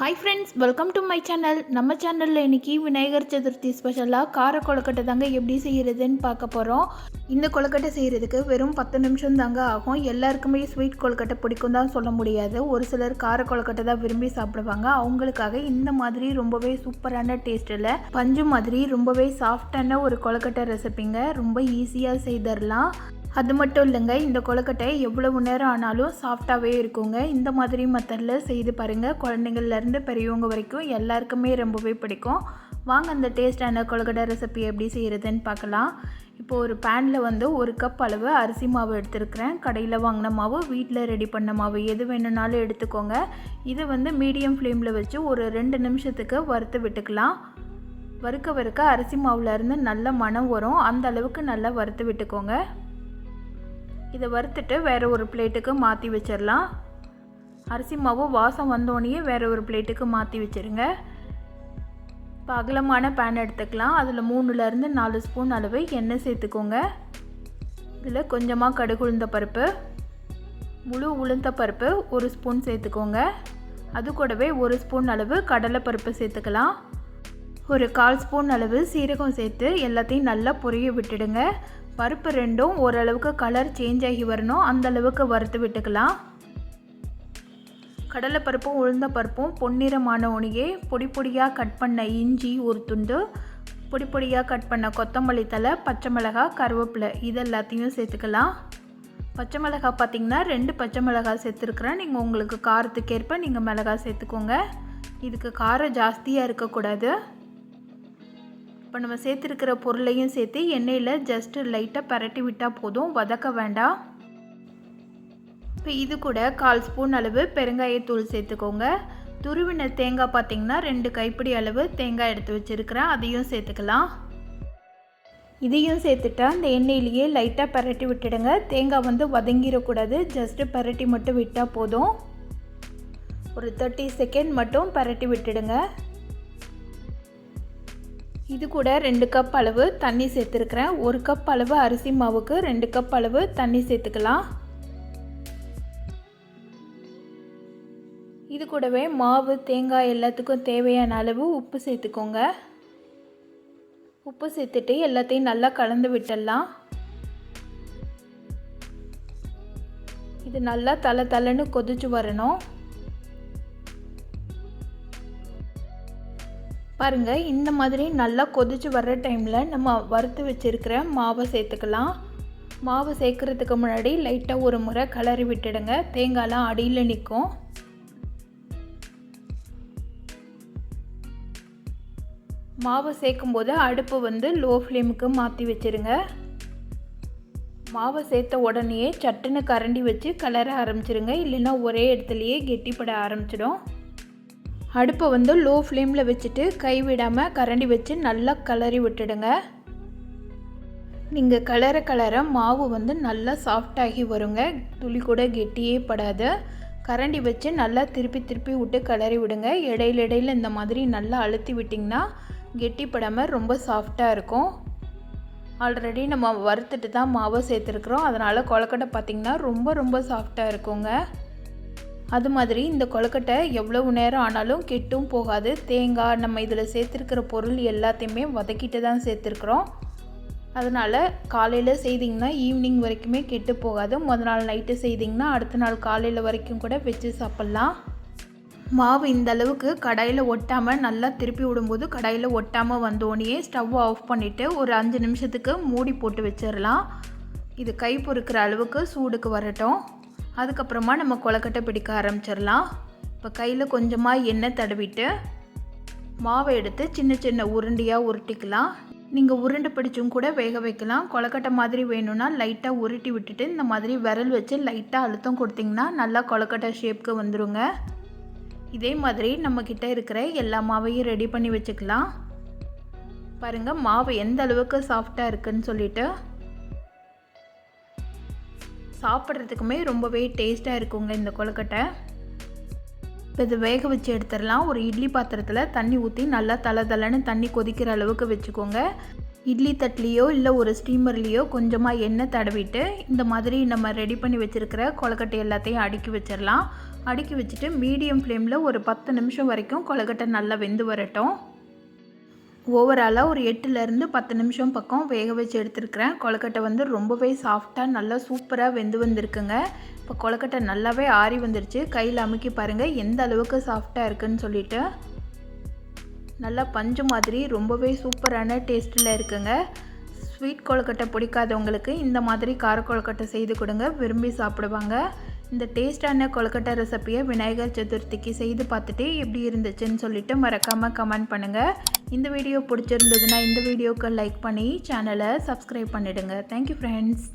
Hi friends welcome to my channel நம்ம சேனலில் இன்றைக்கி விநாயகர் சதுர்த்தி ஸ்பெஷலாக கார கொழுக்கட்டை தாங்க எப்படி செய்கிறதுன்னு பார்க்க போகிறோம் இந்த கொழுக்கட்டை செய்கிறதுக்கு வெறும் பத்து நிமிஷம் தாங்க ஆகும். எல்லாருக்குமே ஸ்வீட் கொழுக்கட்டை பிடிக்கும் தான் சொல்ல முடியாது. ஒரு சிலர் கார கொழுக்கட்டை தான் விரும்பி சாப்பிடுவாங்க. அவங்களுக்காக இந்த மாதிரி ரொம்பவே சூப்பரான டேஸ்ட்டில் பஞ்சு மாதிரி ரொம்பவே சாஃப்டான ஒரு கொழுக்கட்டை ரெசிபிங்க ரொம்ப ஈஸியாக செய்திடலாம் அது மட்டும் இல்லைங்க இந்த கொழுக்கட்டை எவ்வளவு நேரம் ஆனாலும் சாஃப்டாகவே இருக்குங்க. இந்த மாதிரி மெத்தடில் செய்து பாருங்கள் குழந்தைங்கள்லேருந்து பெரியவங்க வரைக்கும் எல்லாருக்குமே ரொம்பவே பிடிக்கும். வாங்க அந்த டேஸ்டான கொழுக்கட்டை ரெசிபி எப்படி செய்கிறதுன்னு பார்க்கலாம். இப்போ ஒரு பேனில் வந்து ஒரு கப் அளவு அரிசி மாவு எடுத்துருக்கிறேன். கடையில் வாங்கின மாவு வீட்டில் ரெடி பண்ண மாவு எது வேணும்னாலும் எடுத்துக்கோங்க. இதை வந்து மீடியம் ஃப்ளேமில் வச்சு ஒரு ரெண்டு நிமிஷத்துக்கு வறுத்து விட்டுக்கலாம். வறுக்க வறுக்க அரிசி மாவுலேருந்து நல்ல மணம் வரும். அந்த அளவுக்கு நல்லா வறுத்து விட்டுக்கோங்க. இதை வறுத்துட்டு வேறு ஒரு பிளேட்டுக்கு மாற்றி வச்சிடலாம். அரிசி மாவு வாசம் வந்தோடனே வேறு ஒரு பிளேட்டுக்கு மாற்றி வச்சுருங்க. இப்போ அகலமான பேன் எடுத்துக்கலாம். அதில் மூணுலேருந்து நாலு ஸ்பூன் அளவு எண்ணெய் சேர்த்துக்கோங்க. இதில் கொஞ்சமாக கடுகு உளுந்த பருப்பு முழு உளுந்த பருப்பு ஒரு ஸ்பூன் சேர்த்துக்கோங்க. அது கூடவே ஒரு ஸ்பூன் அளவு கடலை பருப்பு சேர்த்துக்கலாம். ஒரு கால் ஸ்பூன் அளவு சீரகம் சேர்த்து எல்லாத்தையும் நல்லா பொரிய விட்டுடுங்க. பருப்பு ரெண்டும் ஓரளவுக்கு கலர் சேஞ்ச் ஆகி வரணும். அந்தளவுக்கு வறுத்து விட்டுக்கலாம். கடலைப்பருப்பும் உளுந்தப்பருப்பும் உளுந்த பருப்பும் பொன்னிறமான உணியே பொடி பொடியாக கட் பண்ண இஞ்சி ஒரு துண்டு பொடி பொடியாக கட் பண்ண கொத்தமல்லி தலை பச்சை மிளகாய் கருவேப்பிலை இது எல்லாத்தையும் சேர்த்துக்கலாம். பச்சை மிளகாய் பார்த்திங்கன்னா ரெண்டு பச்சை மிளகாய் சேர்த்துருக்குறேன். நீங்கள் உங்களுக்கு காரத்துக்கேற்ப நீங்கள் மிளகாய் சேர்த்துக்கோங்க. இதுக்கு காரம் ஜாஸ்தியாக இருக்கக்கூடாது. இப்போ நம்ம சேர்த்துருக்கிற பொருளையும் சேர்த்து எண்ணெயில் ஜஸ்ட்டு லைட்டாக பரட்டி விட்டால் போதும். வதக்க வேண்டாம். இப்போ இது கூட கால் ஸ்பூன் அளவு பெருங்காயத்தூள் சேர்த்துக்கோங்க. துருவின தேங்காய் பார்த்திங்கன்னா ரெண்டு கைப்பிடி அளவு தேங்காய் எடுத்து வச்சுருக்கிறேன். அதையும் சேர்த்துக்கலாம். இதையும் சேர்த்துட்டா அந்த எண்ணெயிலேயே லைட்டாக பரட்டி விட்டுடுங்க. தேங்காய் வந்து வதங்கிடக்கூடாது. ஜஸ்ட்டு பரட்டி மட்டும் விட்டால் போதும். ஒரு தேர்ட்டி செகண்ட் மட்டும் பரட்டி விட்டுடுங்க. இது கூட ரெண்டு கப் அளவு தண்ணி சேர்த்துருக்குறேன். ஒரு கப் அளவு அரிசி மாவுக்கு ரெண்டு கப் அளவு தண்ணி சேர்த்துக்கலாம். இது கூடவே மாவு தேங்காய் எல்லாத்துக்கும் தேவையான அளவு உப்பு சேர்த்துக்கோங்க. உப்பு சேர்த்துட்டு எல்லாத்தையும் நல்லா கலந்து விட்டுடலாம். இது நல்லா தலை தலைன்னு கொதிச்சு வரணும். பாருங்கள் இந்த மாதிரி நல்லா கொதிச்சு வர்ற டைமில் நம்ம வறுத்து வச்சுருக்கிற மாவை சேர்த்துக்கலாம். மாவு சேர்க்குறதுக்கு முன்னாடி லைட்டாக ஒரு முறை கலரி விட்டுடுங்க. தேங்காய்லாம் அடியில் நிற்கும் மாவு சேர்க்கும்போது அடுப்பு வந்து லோ ஃப்ளேமுக்கு மாற்றி வச்சுருங்க. மாவை சேர்த்த உடனேயே சட்டுன்னு கரண்டி வச்சு கலர ஆரம்பிச்சிருங்க. இல்லைன்னா ஒரே இடத்துலையே கெட்டிப்பட ஆரம்பிச்சிடும். அடுப்பை வந்து லோ ஃப்ளேமில் வச்சுட்டு கைவிடாமல் கரண்டி வச்சு நல்லா கிளறி விட்டுடுங்க. நீங்கள் கலர கலர மாவு வந்து நல்லா சாஃப்டாகி வருங்க. துளி கூட கெட்டியே படாது. கரண்டி வச்சு நல்லா திருப்பி திருப்பி விட்டு கிளறி விடுங்க. இடையில இடையில் இந்த மாதிரி நல்லா அழுத்தி விட்டிங்கன்னா கெட்டிப்படாமல் ரொம்ப சாஃப்டாக இருக்கும். ஆல்ரெடி நம்ம வறுத்துட்டு தான் மாவை சேர்த்துருக்குறோம். அதனால் கொழக்கட்டை பார்த்திங்கன்னா ரொம்ப ரொம்ப சாஃப்டாக இருக்குங்க. அது மாதிரி இந்த கொழுக்கட்டை எவ்வளவு நேரம் ஆனாலும் கெட்டும் போகாது. தேங்காய் நம்ம இதில் சேர்த்துருக்கிற பொருள் எல்லாத்தையுமே வதக்கிட்டு தான் சேர்த்துருக்குறோம். அதனால் காலையில் செய்திங்கன்னா ஈவினிங் வரைக்குமே கெட்டு போகாது. முத நாள் நைட்டு செய்திங்கன்னா அடுத்த நாள் காலையில் வரைக்கும் கூட வச்சு சாப்பிட்லாம். மாவு இந்த அளவுக்கு கடாயில் ஒட்டாமல் நல்லா திருப்பி விடும்போது கடாயில் ஒட்டாமல் வந்தோடனே ஸ்டவ் ஆஃப் பண்ணிவிட்டு ஒரு அஞ்சு நிமிஷத்துக்கு மூடி போட்டு வச்சிடலாம். இது கை பொறுக்கிற அளவுக்கு சூடுக்கு வரட்டும். அதுக்கப்புறமா நம்ம கொலக்கட்டை பிடிக்க ஆரம்பிச்சிடலாம். இப்போ கையில் கொஞ்சமாக எண்ணெய் தடவிட்டு மாவை எடுத்து சின்ன சின்ன உருண்டையாக உருட்டிக்கலாம். நீங்கள் உருண்டை பிடிச்சும் கூட வேக வைக்கலாம். கொலக்கட்டை மாதிரி வேணும்னா லைட்டாக உருட்டி விட்டுட்டு இந்த மாதிரி விரல் வச்சு லைட்டாக அழுத்தம் கொடுத்திங்கன்னா நல்லா கொலக்கட்டை ஷேப்க்கு வந்துடுங்க இதே மாதிரி நம்மக்கிட்ட இருக்கிற எல்லா மாவையும் ரெடி பண்ணி வச்சுக்கலாம். பாருங்கள் மாவு எந்த அளவுக்கு சாஃப்டாக இருக்குன்னு சொல்லிட்டு சாப்பிட்றதுக்குமே ரொம்பவே டேஸ்ட்டாக இருக்குங்க இந்த கொழுக்கட்டை. இப்போ இது வேக வச்சு எடுத்துடலாம். ஒரு இட்லி பாத்திரத்தில் தண்ணி ஊற்றி நல்லா தலை தலைன்னு தண்ணி கொதிக்கிற அளவுக்கு வச்சுக்கோங்க. இட்லி தட்லேயோ இல்லை ஒரு ஸ்டீமர்லேயோ கொஞ்சமாக எண்ணெய் தடவிட்டு இந்த மாதிரி நம்ம ரெடி பண்ணி வச்சுருக்கிற கொழுக்கட்டை எல்லாத்தையும் அடுக்கி வச்சிடலாம். அடுக்கி வச்சுட்டு மீடியம் ஃப்ளேமில் ஒரு பத்து நிமிஷம் வரைக்கும் கொழுக்கட்டை நல்லா வெந்து வரட்டும். ஓவராலாக ஒரு எட்டுலேருந்து பத்து நிமிஷம் பக்கம் வேக வச்சு எடுத்துருக்கிறேன். கொழுக்கட்டை வந்து ரொம்பவே சாஃப்டாக நல்லா சூப்பராக வெந்து வந்திருக்குங்க. இப்போ கொழுக்கட்டை நல்லாவே ஆறி வந்துருச்சு. கையில் அமுக்கி பாருங்கள் எந்த அளவுக்கு சாஃப்டாக இருக்குன்னு சொல்லிட்டு. நல்லா பஞ்சு மாதிரி ரொம்பவே சூப்பரான டேஸ்ட்டில் இருக்குங்க. ஸ்வீட் கொழுக்கட்டை பிடிக்காதவங்களுக்கு இந்த மாதிரி கார கொழுக்கட்டை செய்து கொடுங்க. விரும்பி சாப்பிடுவாங்க. இந்த டேஸ்டான கொழுக்கட்டை ரெசிப்பியை விநாயகர் சதுர்த்திக்கு செய்து பார்த்துட்டு எப்படி இருந்துச்சுன்னு சொல்லிட்டு மறக்காமல் கமெண்ட் பண்ணுங்கள் இந்த வீடியோ பிடிச்சிருந்ததுன்னா இந்த வீடியோக்கு லைக் பண்ணி சேனலை சப்ஸ்கிரைப் பண்ணிவிடுங்க தேங்க்யூ ஃப்ரெண்ட்ஸ்